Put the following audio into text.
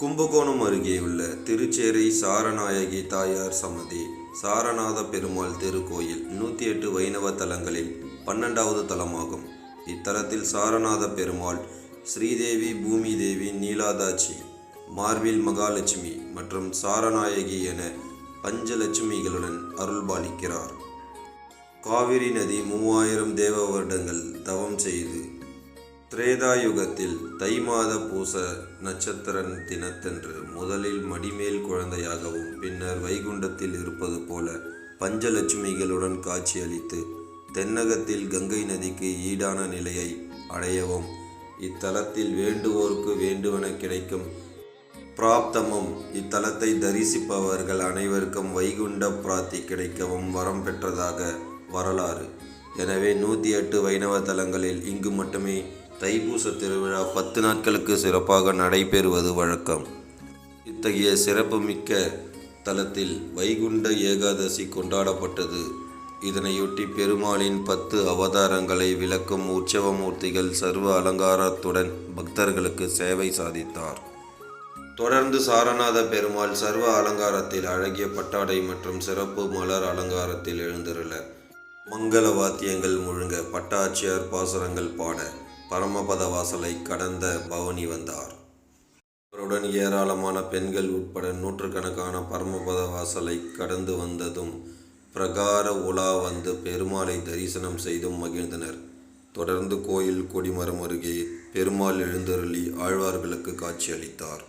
கும்பகோணம் அருகே உள்ள திருச்சேரி சாரநாயகி தாயார் சமதி சாரநாத பெருமாள் திருக்கோயில் நூற்றி எட்டு வைணவ தலங்களில் பன்னெண்டாவது தலமாகும். இத்தலத்தில் சாரநாத பெருமாள் ஸ்ரீதேவி பூமி தேவி நீலாதாட்சி மார்வில் மகாலட்சுமி மற்றும் சாரநாயகி என பஞ்சலட்சுமிகளுடன் அருள்பாலிக்கிறார். காவிரி நதி மூவாயிரம் தேவ வருடங்கள் தவம் செய்து திரேதாயுகத்தில் தை மாத பூச நட்சத்திரன் தினத்தன்று முதலில் மடிமேல் குழந்தையாகவும் பின்னர் வைகுண்டத்தில் இருப்பது போல பஞ்சலட்சுமிகளுடன் காட்சியளித்து தென்னகத்தில் கங்கை நதிக்கு ஈடான நிலையை அடையவும் இத்தலத்தில் வேண்டுவோருக்கு வேண்டுவன கிடைக்கும் பிராப்தமும் இத்தலத்தை தரிசிப்பவர்கள் அனைவருக்கும் வைகுண்ட பிராப்தி கிடைக்கவும் வரம் பெற்றதாக வரலாறு. எனவே நூற்றி எட்டு வைணவ தலங்களில் இங்கு மட்டுமே தைப்பூச திருவிழா பத்து நாட்களுக்கு சிறப்பாக நடைபெறுவது வழக்கம். இத்தகைய சிறப்புமிக்க தலத்தில் வைகுண்ட ஏகாதசி கொண்டாடப்பட்டது. இதனையொட்டி பெருமாளின் பத்து அவதாரங்களை விளக்கும் உற்சவமூர்த்திகள் சர்வ அலங்காரத்துடன் பக்தர்களுக்கு சேவை சாதித்தார். தொடர்ந்து சாரநாத பெருமாள் சர்வ அலங்காரத்தில் அழகிய பட்டாடை மற்றும் சிறப்பு மலர் அலங்காரத்தில் எழுந்திருள மங்கள வாத்தியங்கள் முழுங்க பட்டாட்சியார் பாசுரங்கள் பாட பரமபத வாசலை கடந்த பவனி வந்தார். அவருடன் ஏராளமான பெண்கள் உட்பட நூற்றுக்கணக்கான பரமபத வாசலை கடந்து வந்ததும் பிரகார உலா வந்து பெருமாளை தரிசனம் செய்தும் மகிழ்ந்தனர். தொடர்ந்து கோயில் கொடிமரம் அருகே பெருமாள் எழுந்தருளி ஆழ்வார்களுக்கு காட்சியளித்தார்.